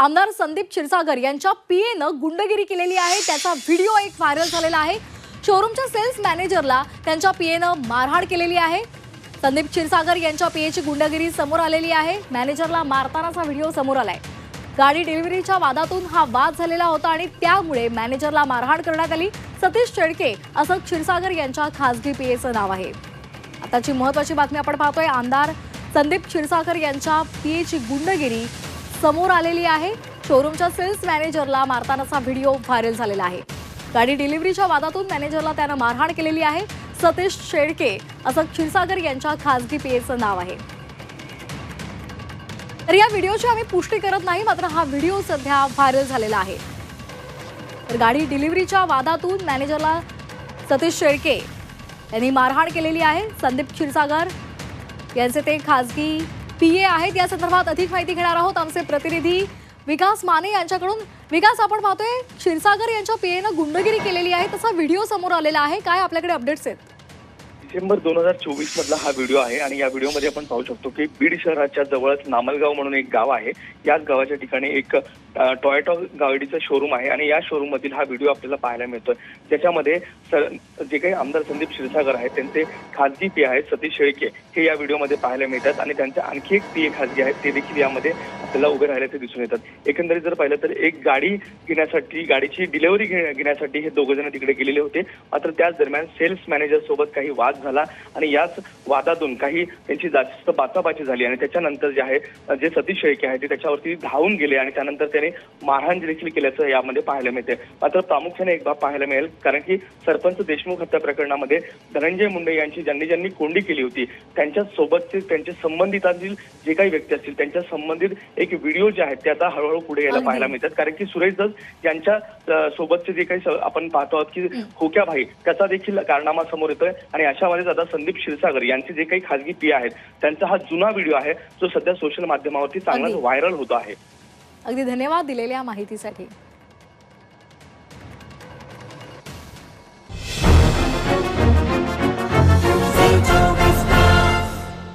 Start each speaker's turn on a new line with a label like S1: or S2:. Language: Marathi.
S1: आमदार संदीप क्षीरसागर यांच्या पीएनं गुंडगिरी केलेली आहे. त्याचा व्हिडिओ एक व्हायरल झालेला आहे. शोरूमच्या सेल्स मॅनेजरला त्यांच्या पीएनं मारहाण केलेली आहे. संदीप क्षीरसागर यांच्या पीएची गुंडगिरी समोर आलेली आहे. मॅनेजरला मारतानाचा व्हिडिओ समोर आलाय. गाडी डिलिव्हरीच्या वादातून हा वाद झालेला होता आणि त्यामुळे मॅनेजरला मारहाण करण्यात आली. सतीश चेडके असं क्षीरसागर यांच्या खासगी पीएचं नाव आहे. आताची महत्वाची बातमी आपण पाहतोय. आमदार संदीप क्षीरसागर यांच्या पीएची गुंडगिरी समोर आलेली आहे. शोरूमच्या सेल्स मॅनेजरला मारतानाचा व्हिडिओ व्हायरल झालेला आहे. गाडी डिलिव्हरीच्या वादातून मॅनेजरला त्यानं मारहाण केलेली आहे. सतीश शेळके असं क्षीरसागर यांच्या खासगी पेचं नाव आहे. तर या व्हिडिओची आम्ही पुष्टी करत नाही मात्र हा व्हिडिओ सध्या व्हायरल झालेला आहे. तर गाडी डिलिव्हरीच्या वादातून मॅनेजरला सतीश शेळके यांनी मारहाण केलेली आहे. संदीप क्षीरसागर यांचे ते खासगी पी ए आहेत या संदर्भात अधिक माहिती घेणार आहोत आमचे प्रतिनिधी विकास माने यांच्याकडून. विकास आपण पाहतोय क्षीरसागर यांच्या पीएनं गुंडगिरी केलेली आहे. तसा व्हिडिओ समोर आलेला आहे. काय आपल्याकडे अपडेट्स आहेत?
S2: डिसेंबर दोन हजार चोवीस मधला हा व्हिडिओ आहे आणि या व्हिडिओमध्ये आपण पाहू शकतो की बीड शहराच्या जवळच नामलगाव म्हणून एक गाव आहे. याच गावाच्या ठिकाणी एक टॉयटो गाडीचं शोरूम आहे आणि या शोरूम मधील हा व्हिडिओ आपल्याला पाहायला मिळतोय. ज्याच्यामध्ये जे काही आमदार संदीप क्षीरसागर आहेत त्यांचे खासगी पी आहेत सतीश शेळके हे या व्हिडिओमध्ये पाहायला मिळतात आणि त्यांचे आणखी एक पी खासगी आहेत ते देखील यामध्ये त्याला उभे राहिले ते दिसून येतात. एकंदरीत जर पाहिलं तर एक गाडी घेण्यासाठी गाडीची डिलिव्हरी घेण्यासाठी हे दोघ जण तिकडे गेलेले होते. मात्र त्याच दरम्यान सेल्स मॅनेजर सोबत काही वाद झाला आणि याच वादातून काही त्यांची जास्त बाचाबाची झाली आणि त्याच्यानंतर जे आहे जे सतीश शेळके आहे ते त्याच्यावरती धावून गेले आणि त्यानंतर त्याने मारहाण देखील केल्याचं यामध्ये पाहायला मिळते मात्र प्रामुख्याने एक बाब पाहायला मिळेल कारण की सरपंच देशमुख हत्या प्रकरणामध्ये धनंजय मुंडे यांची ज्यांनी ज्यांनी कोंडी केली होती त्यांच्या सोबतचे त्यांच्या संबंधितांतील जे काही व्यक्ती असतील त्यांच्या संबंधित एक व्हिडिओ जे आहेत ते आता हळूहळू पुढे यायला. पाहायला मिळतात. कारण की सुरेश दस यांच्या सोबतचे जे काही आपण पाहतो आहोत की होक्या भाई त्याचा देखील कारनामा समोर येतोय. आणि अशामध्येच आता संदीप क्षीरसागर यांचे जे काही खासगी पी आहेत त्यांचा हा जुना व्हिडिओ आहे जो सध्या सोशल माध्यमावरती चांगलाच. व्हायरल होतो आहे.
S1: अगदी धन्यवाद दिलेल्या माहितीसाठी.